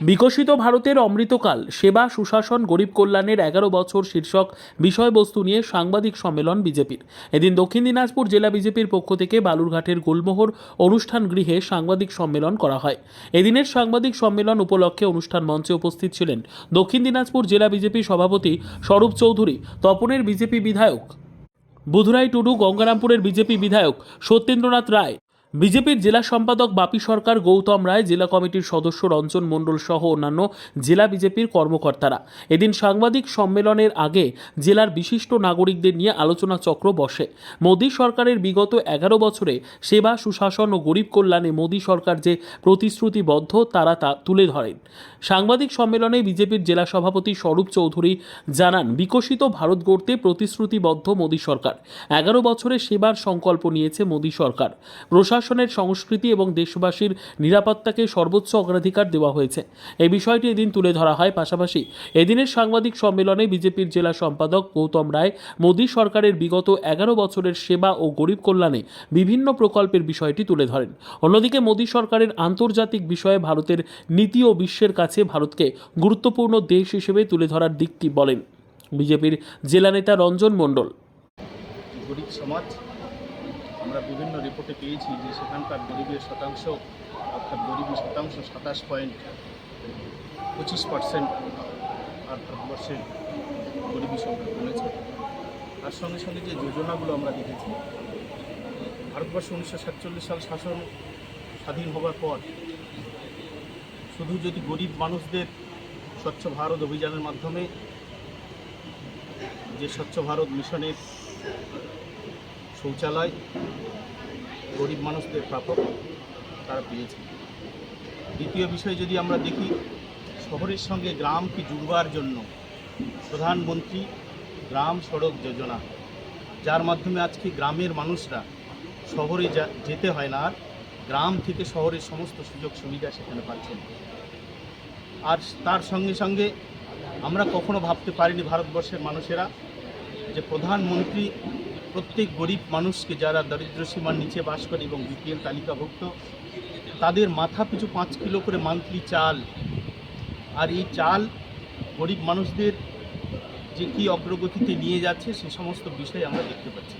বিকশিত ভারতের অমৃতকাল, সেবা, সুশাসন, গরিব কল্যাণের এগারো বছর শীর্ষক বিষয়বস্তু নিয়ে সাংবাদিক সম্মেলন বিজেপির। এদিন দক্ষিণ দিনাজপুর জেলা বিজেপির পক্ষ থেকে বালুরঘাটের গুলমোহর অনুষ্ঠান গৃহে সাংবাদিক সম্মেলন করা হয়। এদিনের সাংবাদিক সম্মেলন উপলক্ষে অনুষ্ঠান মঞ্চে উপস্থিত ছিলেন দক্ষিণ দিনাজপুর জেলা বিজেপি সভাপতি স্বরূপ চৌধুরী, তপনের বিজেপি বিধায়ক বুধরাই টুডু, গঙ্গারামপুরের বিজেপি বিধায়ক সত্যেন্দ্রনাথ রায় বিজেপির জেলা সম্পাদক বাপি সরকার, গৌতম রায়, জেলা কমিটির সদস্য রঞ্জন মণ্ডল সহ অন্যান্য জেলা বিজেপির কর্মকর্তারা। এদিন সাংবাদিক সম্মেলনের আগে জেলার বিশিষ্ট নাগরিকদের নিয়ে আলোচনা চক্র বসে। মোদী সরকারের বিগত এগারো বছরে সেবা, সুশাসন ও গরিব কল্যাণে মোদী সরকার যে প্রতিশ্রুতিবদ্ধ, তারা তা তুলে ধরেন। সাংবাদিক সম্মেলনে বিজেপির জেলা সভাপতি স্বরূপ চৌধুরী জানান, বিকশিত ভারত গড়তে প্রতিশ্রুতিবদ্ধ মোদী সরকার। এগারো বছরে সেবার সংকল্প নিয়েছে মোদী সরকার। প্রশাসনের সংস্কৃতি এবং দেশবাসীর নিরাপত্তাকে সর্বোচ্চ অগ্রাধিকার দেওয়া হয়েছে। এই বিষয়টি এদিন তুলে ধরা হয়। পাশাপাশি এদিনের সাংবাদিক সম্মেলনে বিজেপির জেলা সম্পাদক গৌতম রায়, মোদী সরকারের বিগত এগারো বছরের সেবা ও গরিব কল্যাণে বিভিন্ন প্রকল্পের বিষয়টি তুলে ধরেন। অন্যদিকে মোদী সরকারের আন্তর্জাতিক বিষয়ে ভারতের নীতি ও বিশ্বের কাছে ভারতকে গুরুত্বপূর্ণ দেশ হিসেবে তুলে ধরার দিকটি বলেন বিজেপির জেলা নেতা রঞ্জন মণ্ডল। গরিব সমাজ আমরা বিভিন্ন রিপোর্টে পেয়েছি যে সেখানকার গরিবের শতাংশ, অর্থাৎ গরিবের শতাংশ সাতাশ পয়েন্ট পঁচিশ পার্সেন্ট আর ভারতবর্ষের গরিবী সংখ্যা কমেছে। তার সঙ্গে সঙ্গে যে যোজনাগুলো আমরা দেখেছি, ভারতবর্ষ উনিশশো সাতচল্লিশ সাল শাসন স্বাধীন হবার পর শুধু যদি গরিব মানুষদের স্বচ্ছ ভারত অভিযানের মাধ্যমে, যে স্বচ্ছ ভারত মিশনের শৌচালয়, গরিব মানুষদের প্রাপক তারা পেয়েছে। দ্বিতীয় বিষয় যদি আমরা দেখি, শহরের সঙ্গে গ্রামকে জুড়বার জন্য প্রধানমন্ত্রী গ্রাম সড়ক যোজনা, যার মাধ্যমে আজকে গ্রামের মানুষরা শহরে যেতে হয় না আর গ্রাম থেকে শহরের সমস্ত সুযোগ সুবিধা সেখানে পাচ্ছেন। আর তার সঙ্গে সঙ্গে আমরা কখনো ভাবতে পারিনি ভারতবর্ষের মানুষেরা যে প্রধানমন্ত্রী প্রত্যেক গরিব মানুষকে যারা দরিদ্র সীমার নিচে বাস করে এবং বিপিএল তালিকাভুক্ত, তাদের মাথা পিছু পাঁচ কিলো করে মান্থলি চাল। আর এই চাল গরিব মানুষদের যে কী অগ্রগতিতে নিয়ে যাচ্ছে, সে সমস্ত বিষয় আমরা দেখতে পাচ্ছি।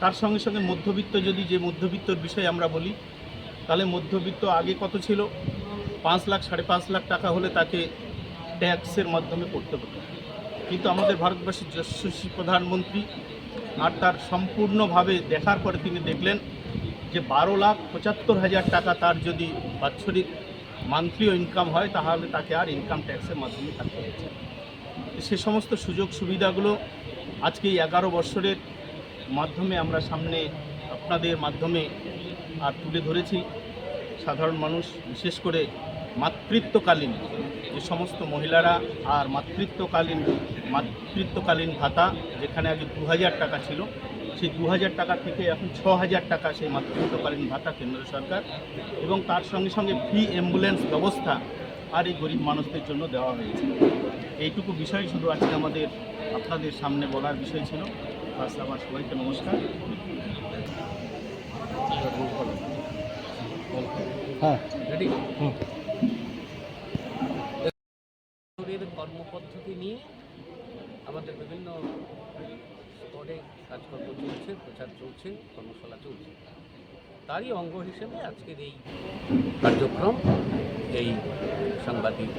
তার সঙ্গে সঙ্গে মধ্যবিত্ত যদি যে মধ্যবিত্তর বিষয় আমরা বলি, তাহলে মধ্যবিত্ত আগে কত ছিল? পাঁচ লাখ, সাড়ে পাঁচ লাখ টাকা হলে তাকে ট্যাক্সের মাধ্যমে করতে হতো। কিন্তু আমাদের ভারতবর্ষের যশস্বী প্রধানমন্ত্রী আর তার সম্পূর্ণভাবে দেখার পরে তিনি দেখলেন যে বারো লাখ পঁচাত্তর হাজার টাকা তার যদি বাৎসরিক মান্থলিও ইনকাম হয়, তাহলে তাকে আর ইনকাম ট্যাক্সের মাধ্যমে থাকতে হচ্ছে। সে সমস্ত সুযোগ সুবিধাগুলো আজকে এই এগারো বছরের মাধ্যমে আমরা সামনে আপনাদের মাধ্যমে আর তুলে ধরেছি। সাধারণ মানুষ, বিশেষ করে মাতৃত্বকালীন যে সমস্ত মহিলারা আর মাতৃত্বকালীন মাতৃত্বকালীন ভাতা যেখানে আগে দু হাজার টাকা ছিল সেই দু হাজার টাকা থেকে এখন ছ হাজার টাকা সেই মাতৃত্বকালীন ভাতা কেন্দ্র সরকার এবং তার সঙ্গে সঙ্গে ফ্রি অ্যাম্বুলেন্স ব্যবস্থা আর এই গরিব মানুষদের জন্য দেওয়া হয়েছে। এইটুকু বিষয় শুধু আজকে আমাদের আপনাদের সামনে বলার বিষয় ছিল। বাস আমার সবাইকে নমস্কার। হ্যাঁ। রেডি হুম। কর্মপদ্ধতি নিয়ে আমাদের বিভিন্ন স্তরে কাজকর্ম চলছে, প্রচার চলছে, কর্মশালা চলছে। তারই অঙ্গ হিসেবে আজকের এই কার্যক্রম, এই সাংবাদিক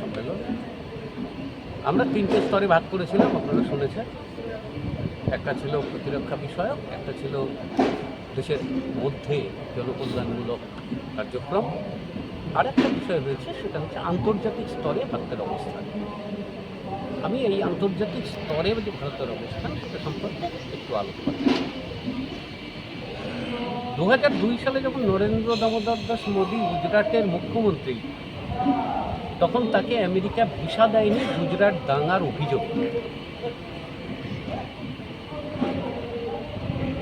সম্মেলন। আমরা তিনটে স্তরে ভাগ করেছিলাম, আপনারা শুনেছেন। একটা ছিল প্রতিরক্ষা বিষয়ক, একটা ছিল দেশের মধ্যে জনকল্যাণমূলক কার্যক্রম। আর একটা বিষয় রয়েছে, সেটা হচ্ছে আন্তর্জাতিক স্তরে ভারতের অবস্থান। আমি এই আন্তর্জাতিক স্তরে যে ভারতের অবস্থান, সেটা সম্পর্কে একটু আলোচনা দু হাজার দুই সালে যখন নরেন্দ্র দামোদর দাস মোদী গুজরাটের মুখ্যমন্ত্রী, তখন তাকে আমেরিকা ভিসা দেয়নি গুজরাট দাঙ্গার অভিযোগ।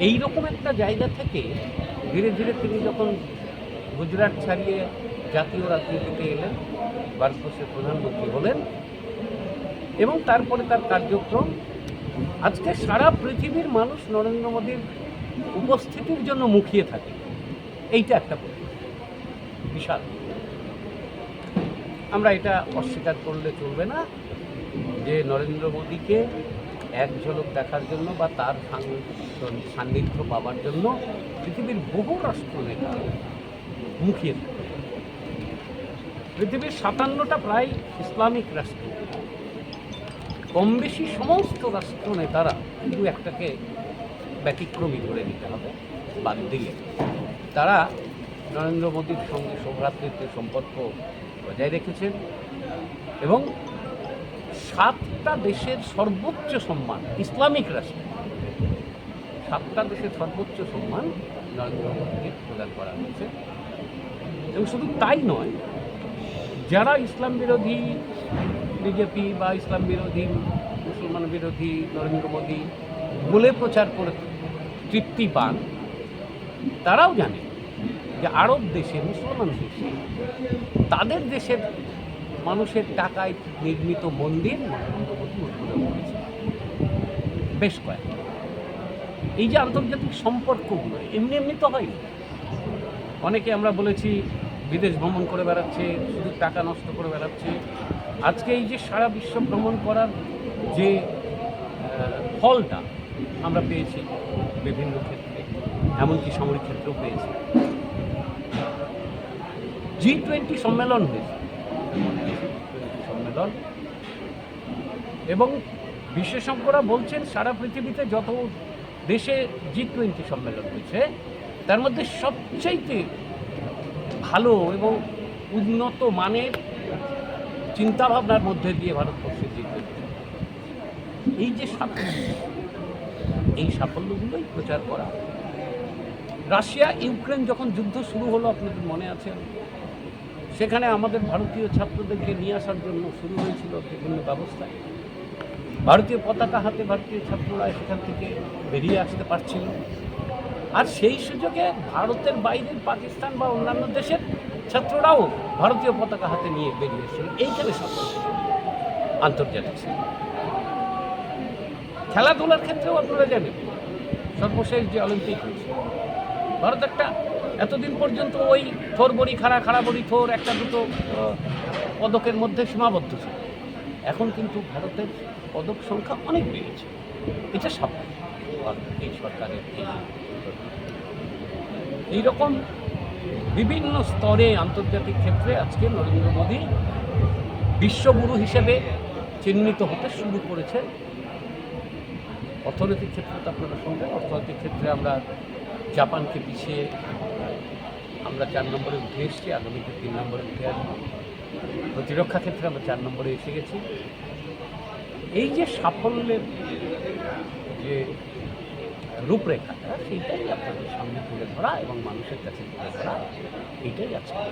এইরকম একটা জায়গা থেকে ধীরে ধীরে তিনি যখন গুজরাট ছাড়িয়ে জাতীয় রাজনীতিতে এলেন, ভারতবর্ষের প্রধানমন্ত্রী হলেন এবং তারপরে তার কার্যক্রম। আজকে সারা পৃথিবীর মানুষ নরেন্দ্র মোদীর উপস্থিতির জন্য মুখিয়ে থাকে। এইটা একটা বিশাল। আমরা এটা অস্বীকার করলে চলবে না যে নরেন্দ্র মোদীকে এক ঝলক দেখার জন্য বা তার সান্নিধ্য পাওয়ার জন্য পৃথিবীর বহু রাষ্ট্র নেতা মুখিয়ে থাকে। পৃথিবীর সাতান্নটা প্রায় ইসলামিক রাষ্ট্র। কম বেশি সমস্ত রাষ্ট্র নেতারা দু একটাকে ব্যতিক্রমী করে নিতে হবে, বাদ দিলে। তারা নরেন্দ্র মোদীর সঙ্গে সৌভ্রাতৃত্বের সম্পর্ক বজায় রেখেছেন এবং সাতটা দেশের সর্বোচ্চ সম্মান, ইসলামিক রাষ্ট্র, সাতটা দেশের সর্বোচ্চ সম্মান নরেন্দ্র মোদীকে প্রদান করা হয়েছে। এবং শুধু তাই নয় যারা ইসলাম বিরোধী, বিজেপি বা ইসলাম বিরোধী, মুসলমান বিরোধী, নরেন্দ্র মোদী বলে প্রচার করে তৃপ্তি পান, তারাও জানে যে আরব দেশে, মুসলমান দেশে, তাদের দেশের মানুষের টাকায় নির্মিত মন্দির উদ্বোধন করেছে বেশ কয়েক এই যে আন্তর্জাতিক সম্পর্কগুলো, এমনি এমনি তো হয়নি। অনেকে আমরা বলেছি বিদেশ ভ্রমণ করে বেড়াচ্ছে, শুধু টাকা নষ্ট করে বেড়াচ্ছে। আজকে এই যে সারা বিশ্ব ভ্রমণ করার যে ফলটা আমরা পেয়েছি বিভিন্ন ক্ষেত্রে, এমনকি সামরিক ক্ষেত্রেও পেয়েছি। জি টোয়েন্টি সম্মেলন হয়েছে। সম্মেলন। এবং বিশেষজ্ঞরা বলছেন সারা পৃথিবীতে যত দেশে জি টোয়েন্টি সম্মেলন হয়েছে, তার মধ্যে সবচাইতে ভালো এবং উন্নত মানের চিন্তাভাবনার মধ্যে দিয়ে ভারতবর্ষের জি টোয়েন্টি এই যে সাফল্য, এই সাফল্যগুলোই প্রচার করা। রাশিয়া, ইউক্রেন যখন যুদ্ধ শুরু হলো, আপনাদের মনে আছে? সেখানে আমাদের ভারতীয় ছাত্রদেরকে নিয়ে আসার জন্য শুরু হয়েছিল বিভিন্ন ব্যবস্থা। ভারতীয় পতাকা হাতে ভারতীয় ছাত্ররা সেখান থেকে বেরিয়ে আসতে পারছিল। আর সেই সুযোগে ভারতের বাইরের পাকিস্তান বা অন্যান্য দেশের ছাত্ররাও ভারতীয় পতাকা হাতে নিয়ে বেরিয়ে এসেছিল। এইখানে সফল আন্তর্জাতিক খেলাধুলার ক্ষেত্রেও আপনারা জানেন, সর্বশেষ যে অলিম্পিক হয়েছে, ভারত একটা এতদিন পর্যন্ত ওই থোর বড়ি খাড়া খাড়া বড়ি থোর একটা দুটো পদকের মধ্যে সীমাবদ্ধ ছিল। এখন কিন্তু ভারতের পদক সংখ্যা অনেক বেড়েছে। এটা ভারত- এই সরকারের এই এইরকম বিভিন্ন স্তরে আন্তর্জাতিক ক্ষেত্রে আজকে নরেন্দ্র মোদী বিশ্বগুরু হিসেবে চিহ্নিত হতে শুরু করেছে অর্থনৈতিক ক্ষেত্রে তো আপনারা শুনবেন, অর্থনৈতিক ক্ষেত্রে আমরা জাপানকে পিছিয়ে আমরা চার নম্বরে উঠে এসেছি, আগামীতে তিন নম্বরে উঠে আসব। প্রতিরক্ষা ক্ষেত্রে আমরা চার নম্বরে এসে গেছি। এই যে সাফল্যের যে রূপরেখাটা সেইটাই আপনাদের সামনে তুলে ধরা এবং মানুষের কাছে তুলে ধরা এইটাই আজকে।